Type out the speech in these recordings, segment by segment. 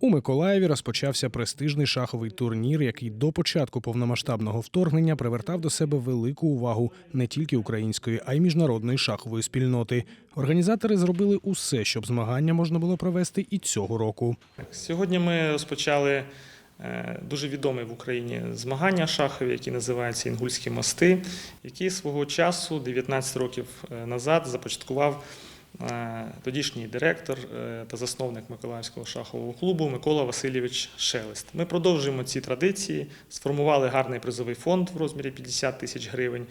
У Миколаєві розпочався престижний шаховий турнір, який до початку повномасштабного вторгнення привертав до себе велику увагу не тільки української, а й міжнародної шахової спільноти. Організатори зробили усе, щоб змагання можна було провести і цього року. Сьогодні ми розпочали е, дуже відомі в Україні змагання шахові, які називаються Інгульські мости, які свого часу, 19 років е, назад, започаткував тодішній директор е, та засновник Миколаївського шахового клубу Микола Васильович Шелест. Ми продовжуємо ці традиції, сформували гарний призовий фонд в розмірі 50 тисяч гривень,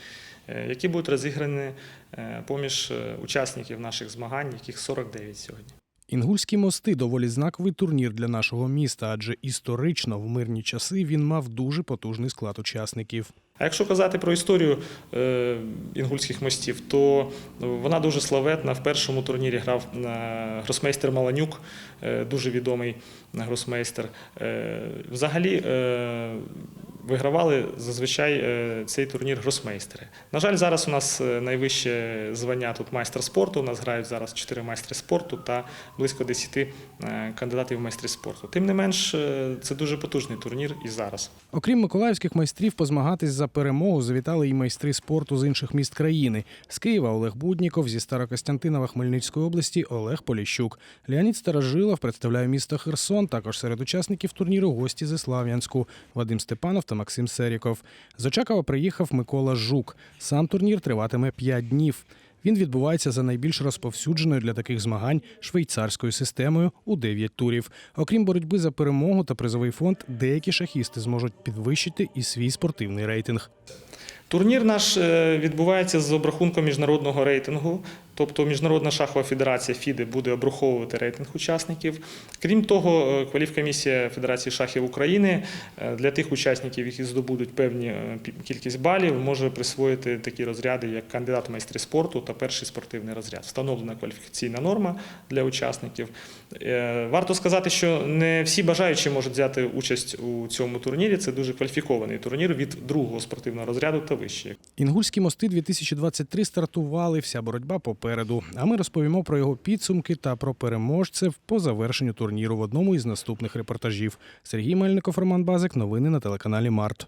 е, які будуть розіграні е, поміж е, учасників наших змагань, яких 49 сьогодні. Інгульські мости доволі знаковий турнір для нашого міста, адже історично в мирні часи він мав дуже потужний склад учасників. А якщо казати про історію е, інгульських мостів, то вона дуже славетна. В першому турнірі грав е, гросмейстер Маланюк, е, дуже відомий гросмейстер. Взагалі вигравали зазвичай е, цей турнір гросмейстери. На жаль, зараз у нас е, найвище звання тут майстер спорту. У нас грають зараз 4 майстри спорту та близько 10 е, кандидатів в майстри спорту. Тим не менш, це дуже потужний турнір і зараз. Окрім миколаївських майстрів, позмагатись за перемогу завітали і майстри спорту з інших міст країни. З Києва Олег Будніков, зі Старокостянтинова Хмельницької області Олег Поліщук. Леонід Старожилов представляє місто Херсон. Також серед учасників турніру гості зі Слав'янську Вадим Степанов та Максим Серіков. З Очакова приїхав Микола Жук. Сам турнір триватиме 5 днів. Він відбувається за найбільш розповсюдженою для таких змагань швейцарською системою у 9 турів. Окрім боротьби за перемогу та призовий фонд, деякі шахісти зможуть підвищити і свій спортивний рейтинг. Турнір наш е, відбувається з обрахунком міжнародного рейтингу, тобто Міжнародна шахова федерація ФІДе буде обраховувати рейтинг учасників. Крім того, е, кваліфкомісія Федерації шахів України е, для тих учасників, які здобудуть певні е, кількість балів, може присвоїти такі розряди, як кандидат в майстри спорту та перший спортивний розряд. Встановлена кваліфікаційна норма для учасників. Варто сказати, що не всі бажаючі можуть взяти участь у цьому турнірі. Це дуже кваліфікований турнір від другого спортивного розряду та вище. Інгульські мости 2023 стартували. Вся боротьба попереду. А ми розповімо про його підсумки та про переможців по завершенню турніру в одному із наступних репортажів. Сергій Мельников, Роман Базик. Новини на телеканалі Март.